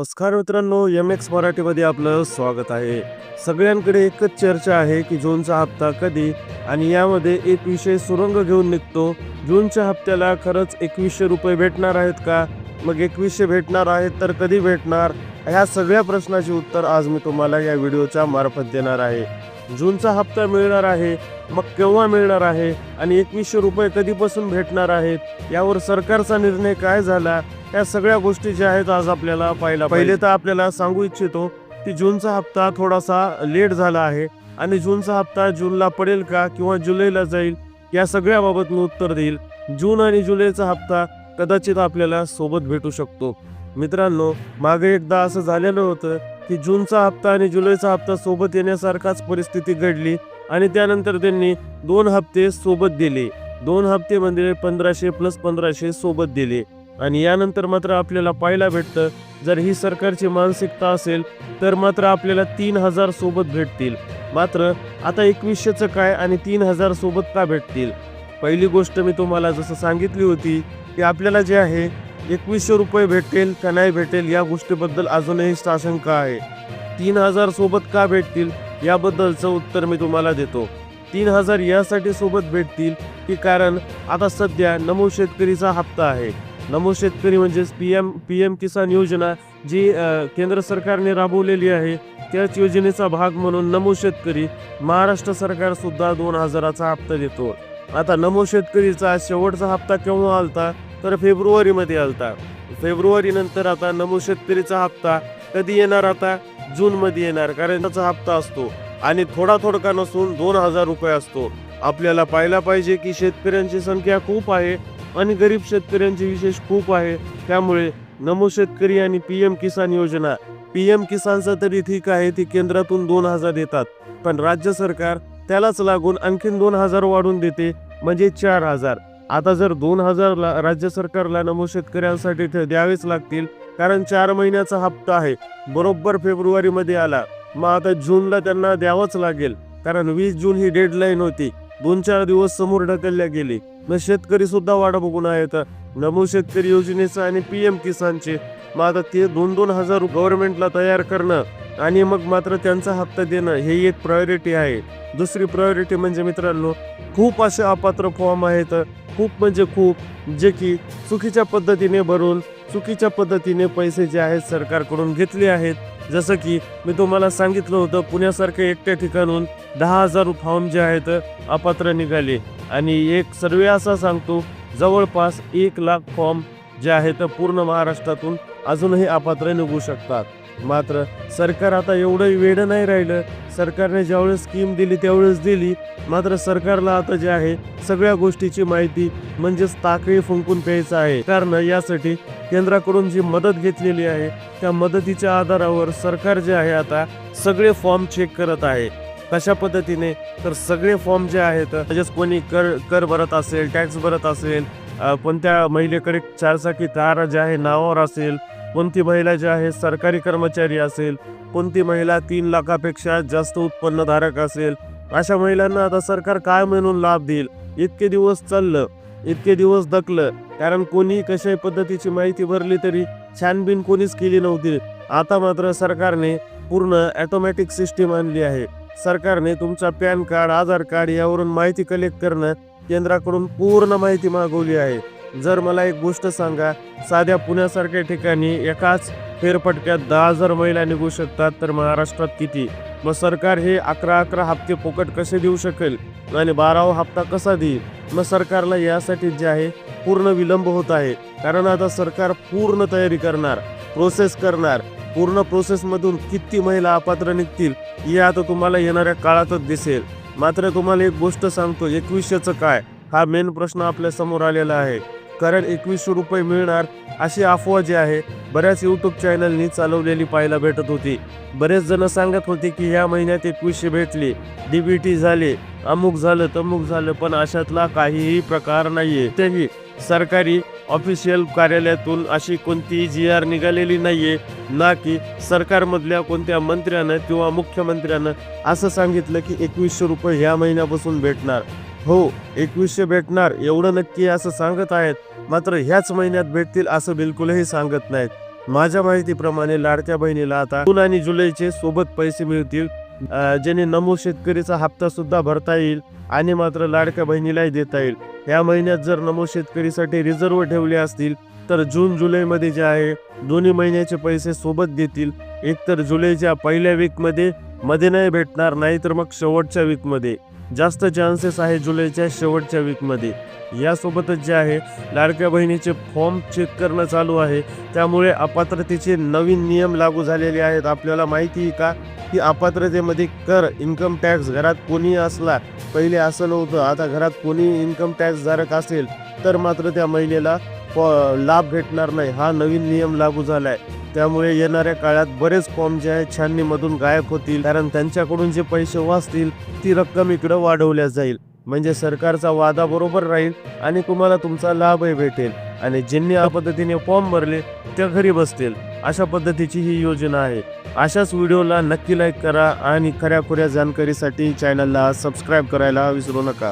नमस्कार मित्रांनो M x मराठीमध्ये आपलं स्वागत आहे. सगळ्यांकडे एकच चर्चा आहे की जूनचा हप्ता कधी आणि यामध्ये एक विषय सुरंग घेऊन निघतो. जूनच्या हप्त्याला खरंच एकवीसशे रुपये भेटणार आहेत का? मग एकवीसशे भेटणार आहेत तर कधी भेटणार? ह्या सगळ्या प्रश्नाचे उत्तर आज मी तुम्हाला या व्हिडिओच्या मार्फत देणार आहे. जूनचा हप्ता मिळणार आहे मग केव्हा मिळणार आहे आणि एकवीसशे रुपये कधीपासून भेटणार आहेत? यावर सरकारचा निर्णय काय झाला? या सगळ्या गोष्टी ज्या आहेत आज आपल्याला पाहिला पहिले तर आपल्याला सांगू इच्छितो की जूनचा हप्ता थोडासा लेट झाला आहे आणि जूनचा हप्ता जूनला पडेल का किंवा जुलैला जाईल या सगळ्याबाबत मी उत्तर देईल. जून आणि जुलैचा हप्ता कदाचित आपल्याला सोबत भेटू शकतो. मित्रांनो मागे एकदा असं झालेलं होतं की जूनचा हप्ता आणि जुलैचा हप्ता सोबत येण्यासारखाच परिस्थिती घडली आणि त्यानंतर त्यांनी दोन हप्ते सोबत दिले. दोन हप्ते म्हणजे पंधराशे प्लस पंधराशे सोबत दिले. आणि यानंतर मात्र आपल्याला पाहायला भेटतं जर ही सरकारची मानसिकता असेल तर मात्र आपल्याला तीन हजार सोबत भेटतील. मात्र आता एकवीसशेचं काय आणि तीन हजार सोबत का भेटतील? पहिली गोष्ट मी तुम्हाला जसं सांगितली होती की आपल्याला जे आहे एकवीसशे रुपये भेटेल का नाही भेटेल या गोष्टीबद्दल अजूनही साशंका आहे. तीन हजार सोबत का भेटतील याबद्दलचं उत्तर मी तुम्हाला देतो. तीन हजार यासाठी सोबत भेटतील की कारण आता सध्या नमो शेतकरीचा हप्ता आहे. नमो शेतकरी म्हणजेच P M P M Kisan योजना जी केंद्र सरकारने राबवलेली आहे त्याच योजनेचा भाग म्हणून नमो शेतकरी महाराष्ट्र सरकार सुद्धा दोन हजाराचा हप्ता देतो. आता नमो शेतकरीचा शेवटचा हप्ता केव्हा आलता? तर फेब्रुवारीमध्ये आलता. फेब्रुवारी नंतर आता नमो शेतकरीचा हप्ता कधी येणार आता? जूनमध्ये येणार कारण त्याचा हप्ता असतो. आणि थोडा थोडका नसून दोन हजार रुपये असतो. आपल्याला पाहायला पाहिजे की शेतकऱ्यांची संख्या खूप आहे. आणि गरीब शेतकऱ्यांची विशेष खूप आहे. त्यामुळे नमो शेतकरी आणि पी एम किसान योजना. पी एम किसानचं तरी ठीक आहे ती केंद्रातून दोन हजार देतात. पण राज्य सरकार त्यालाच लागून आणखीन दोन हजार वाढून देते म्हणजे चार हजार. आता जर दोन हजारला राज्य सरकारला नमो शेतकऱ्यांसाठी ते द्यावेच लागतील कारण चार महिन्याचा हप्ता आहे. बरोबर फेब्रुवारीमध्ये आला. मग आता जूनला त्यांना द्यावंच लागेल कारण वीस जून ही डेडलाईन होती. दोन चार दिवस समोर ढकलल्या गेली. मग शेतकरी सुद्धा वाट बघून आहेत. नमो शेतकरी योजनेचं आणि पी एम किसानचे. मग आता ते दोन दोन हजार गव्हर्नमेंटला तयार करणं. आणि मग मात्र त्यांचा हप्ता देणं हे एक प्रायोरिटी आहे. दुसरी प्रायोरिटी म्हणजे मित्रांनो खूप असे अपात्र फॉर्म आहेत. खूप म्हणजे खूप जे की चुकीच्या पद्धतीने भरून चुकीच्या पद्धतीने पैसे जे आहेत सरकारकडून घेतले आहेत. जसं की मी तुम्हाला सांगितलं होतं पुण्यासारख्या एकट्या ठिकाणून दहा हजार फॉर्म जे आहेत अपात्र निघाले. आणि एक सर्वे असा सांगतो जवळपास एक लाख फॉर्म जे आहेत पूर्ण महाराष्ट्रातून अजूनही अपात्र निघू शकतात. मात्र सरकार आता एवढं वेडं नाही राहिलं. सरकारने ज्यावेळेस स्कीम दिली त्यावेळेस दिली. मात्र सरकारला आता जे आहे सगळ्या गोष्टीची माहिती म्हणजेच ताकळी फुंकून प्यायचं आहे. कारण यासाठी केंद्राकडून जी मदत घेतलेली आहे त्या मदतीच्या आधारावर सरकार जे आहे आता सगळे फॉर्म चेक करत आहे. कशा पद्धतीने? तर सगळे फॉर्म जे आहेत म्हणजेच कोणी कर कर भरत असेल टॅक्स भरत असेल कोणत्या महिलेकडे चारचाकी तारा जे आहे नावावर असेल कोणती महिला जी आहे सरकारी कर्मचारी असेल कोणती महिला तीन लाखापेक्षा जास्त उत्पन्नधारक असेल अशा महिलांना आता सरकार काय म्हणून लाभ देईल? इतके दिवस चाललं इतके दिवस दकलं कारण कोणी कशाही पद्धतीची माहिती भरली तरी छानबीन कोणीच केली नव्हती. आता मात्र सरकारने पूर्ण ॲटोमॅटिक सिस्टीम आणली आहे. सरकारने तुमचा पॅन कार्ड आधार कार्ड यावरून माहिती कलेक्ट करणं केंद्राकडून पूर्ण माहिती मागवली आहे. जर मला एक गोष्ट सांगा साध्या पुण्यासारख्या ठिकाणी एकाच फेरफटक्यात दहा हजार महिला निघू शकतात तर महाराष्ट्रात किती? मग सरकार हे अकरा अकरा हप्ते फुकट कसे देऊ शकेल? आणि बारावा हप्ता कसा देईल? मग सरकारला यासाठी जे आहे पूर्ण विलंब होत आहे. कारण आता सरकार पूर्ण तयारी करणार प्रोसेस करणार. पूर्ण प्रोसेसमधून किती महिला अपात्र निघतील हे आता तुम्हाला येणाऱ्या काळातच दिसेल. मात्र तुम्हाला एक गोष्ट सांगतो एकवीसशेचं काय? हा मेन प्रश्न आपल्यासमोर आलेला आहे. कारण एकवीसशे रुपये मिळणार अशी अफवा जी आहे बऱ्याच यूट्यूब चॅनलनी चालवलेली पाहायला भेटत होती. बरेच जण सांगत होते की ह्या महिन्यात एकवीसशे भेटले. डीबीटी झाले अमुक झालं तमुक झालं पण अशातला काहीही प्रकार नाहीये. तेही सरकारी ऑफिशियल कार्यालयातून अशी कोणतीही जी आर निघालेली नाहीये ना की सरकारमधल्या कोणत्या मंत्र्यानं किंवा मुख्यमंत्र्यानं असं सांगितलं की एकवीसशे रुपये ह्या महिन्यापासून भेटणार. हो एकवीसशे भेटणार एवढं नक्की असं सांगत आहेत. मात्र ह्याच महिन्यात भेटतील असं बिलकुलही सांगत नाहीत. माझ्या माहितीप्रमाणे लाडक्या बहिणीला आता जून आणि जुलैचे सोबत पैसे मिळतील. ज्याने नमो शेतकरीचा हप्ता सुद्धा भरता येईल आणि मात्र लाडक्या बहिणीलाही देता येईल. या महिन्यात जर नमो शेतकरीसाठी रिझर्व ठेवले असतील तर जून जुलैमध्ये जे आहे दोन्ही महिन्याचे पैसे सोबत देतील एक तर जुलैच्या पहिल्या वीकमध्ये मध्ये नाही भेटणार नाही तर मग शेवटच्या वीकमध्ये जास्त चान्सेस आहे जुलैच्या शेवटच्या वीकमध्ये यासोबतच जे आहे लाडक्या बहिणीचे फॉर्म चेक करणं चालू आहे. त्यामुळे अपात्रतेचे नवीन नियम लागू झालेले आहेत. आपल्याला माहिती आहे का? की अपात्रतेमध्ये कर इन्कम टॅक्स घरात कोणी असला पहिले असं नव्हतं. आता घरात कोणी इन्कम टॅक्सधारक असेल तर मात्र त्या महिलेला लाभ भेटणार नाही. हा नवीन नियम लागू झाला आहे त्यामुळे येणाऱ्या काळात बरेच फॉर्म जे आहेत छाननीमधून गायब होतील. कारण त्यांच्याकडून जे पैसे वाचतील ती रक्कम इकडं वाढवल्या जाईल. म्हणजे सरकारचा वादा बरोबर राहील आणि तुम्हाला तुमचा लाभही भेटेल. आणि ज्यांनी या पद्धतीने फॉर्म भरले त्या घरी बसतील. अशा पद्धतीची ही योजना आहे. अशाच व्हिडिओला नक्की लाईक करा आणि खऱ्या खुऱ्या जानकारीसाठी चॅनलला सबस्क्राईब करायला विसरू नका.